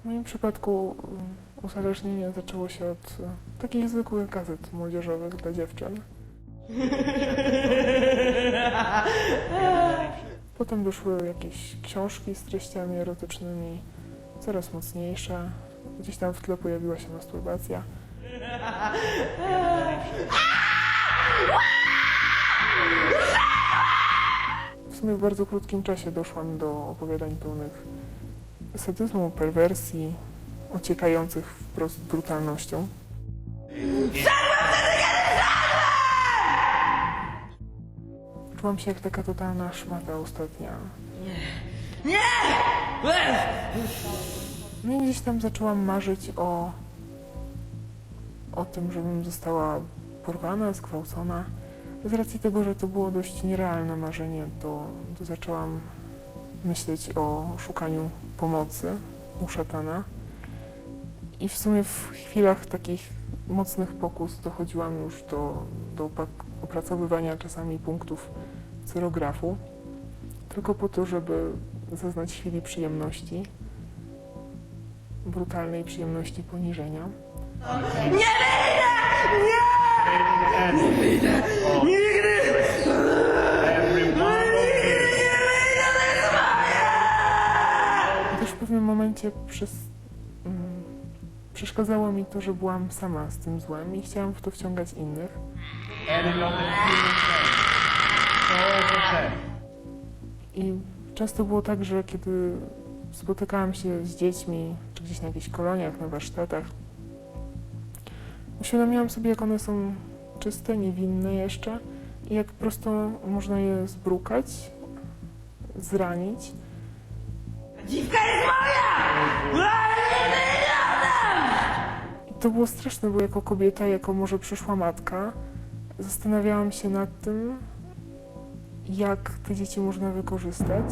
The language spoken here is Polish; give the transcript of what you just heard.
W moim przypadku mm, uzależnienie zaczęło się od e, takich zwykłych gazet młodzieżowych dla dziewczyn. Potem doszły jakieś książki z treściami erotycznymi, coraz mocniejsze. Gdzieś tam w tle pojawiła się masturbacja. W sumie w bardzo krótkim czasie doszłam do opowiadań pełnych sadyzmu, perwersji, ociekających wprost brutalnością. Czułam się jak taka totalna szmata ostatnia. No i gdzieś tam zaczęłam marzyć o, o tym, żebym została porwana, zgwałcona. Z racji tego, że to było dość nierealne marzenie, to, to zaczęłam myśleć o szukaniu pomocy u szatana. I w sumie w chwilach takich mocnych pokus dochodziłam już do, do opracowywania czasami punktów cyrografu, tylko po to, żeby zaznać chwili przyjemności, brutalnej przyjemności poniżenia. I pewnym momencie przez, mm, przeszkadzało mi to, że byłam sama z tym złem i chciałam w to wciągać innych. I często było tak, że kiedy spotykałam się z dziećmi, czy gdzieś na jakichś koloniach, na warsztatach, uświadomiłam sobie, jak one są czyste, niewinne jeszcze i jak prosto można je zbrukać, zranić. Dziwka jest to było straszne, bo jako kobieta, jako może przyszła matka, zastanawiałam się nad tym, jak te dzieci można wykorzystać.